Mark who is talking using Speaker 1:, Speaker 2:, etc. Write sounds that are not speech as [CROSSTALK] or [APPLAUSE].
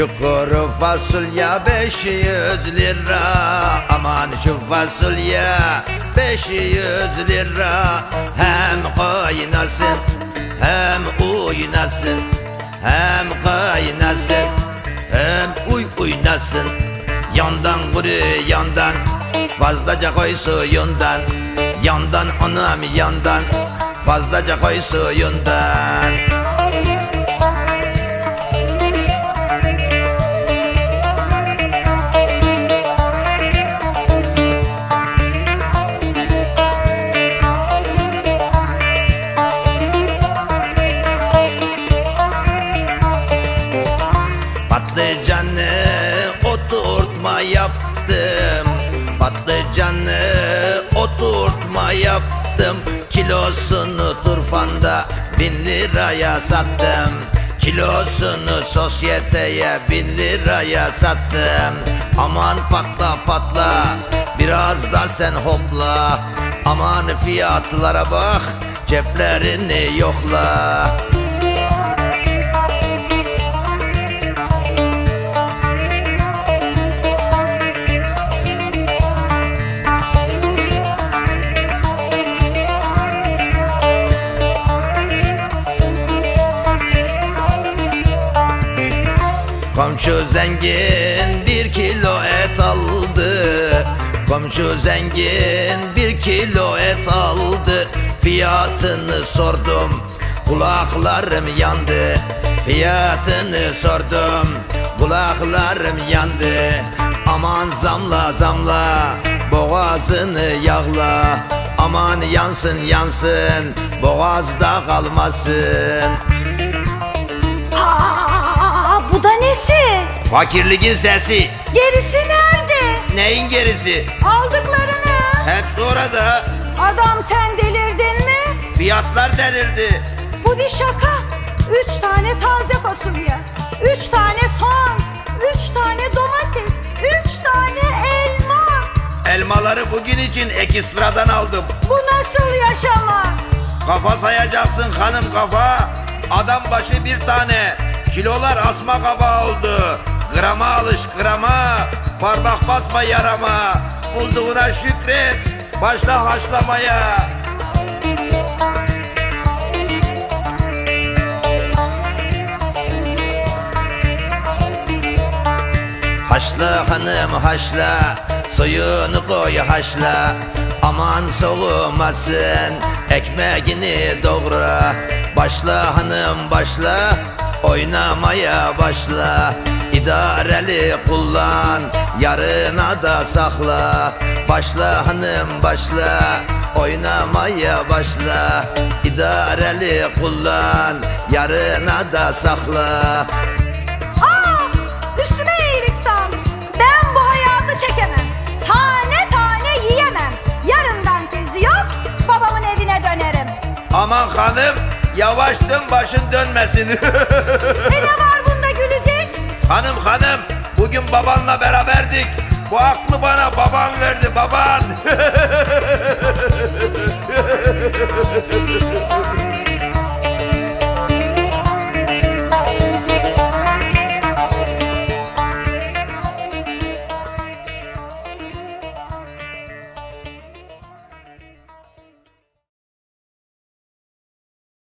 Speaker 1: Şu kuru fasulye 500 lira. Aman şu fasulye 500 lira. Hem kaynasın hem oynasın Hem kaynasın hem uy uynasın. Yandan kuru yandan. Fazlaca koy suyundan. Yandan anam yandan. Fazlaca koy suyundan Patlıcanı oturtma yaptım. Patlıcanı oturtma yaptım. Kilosunu turfanda bin liraya sattım. Kilosunu sosyeteye bin liraya sattım. Aman patla patla biraz da sen hopla. Aman fiyatlara bak ceplerini yokla Komşu zengin bir kilo et aldı. Komşu zengin bir kilo et aldı. Fiyatını sordum kulaklarım yandı. Fiyatını sordum kulaklarım yandı. Aman zamla zamla boğazını yağla. Aman yansın yansın boğazda kalmasın Fakirliğin sesi
Speaker 2: Gerisi nerede?
Speaker 1: Neyin gerisi?
Speaker 2: Aldıklarını.
Speaker 1: Hep orada
Speaker 2: Adam sen delirdin mi?
Speaker 1: fiyatlar delirdi.
Speaker 2: Bu bir şaka. Üç tane taze fasulye. Üç tane soğan. Üç tane domates. Üç tane elma.
Speaker 1: Elmaları bugün için ekstradan aldım.
Speaker 2: Bu nasıl yaşamak?
Speaker 1: Kafa sayacaksın hanım kafa. Adam başı bir tane. Kilolar asma kaba oldu. Grama alış grama. Parmak basma yarama. Bulduğuna şükret. Başla haşlamaya. Haşla hanım haşla Suyunu koy haşla Aman soğumasın Ekmeğini doğra Başla hanım başla Oynamaya başla İdareli kullan Yarına da sakla Başla hanım başla Oynamaya başla İdareli kullan Yarına da sakla
Speaker 2: Aa, üstüme iyilik sağlık. Ben bu hayatı çekemem. Tane tane yiyemem. Yarından tezi yok. Babamın evine dönerim.
Speaker 1: Aman hanım yavaş dön başın dönmesin. [LAUGHS]
Speaker 2: E ne var bunda gülecek?
Speaker 1: hanım hanım bugün babanla beraberdik. Bu aklı bana baban verdi baban. [LAUGHS]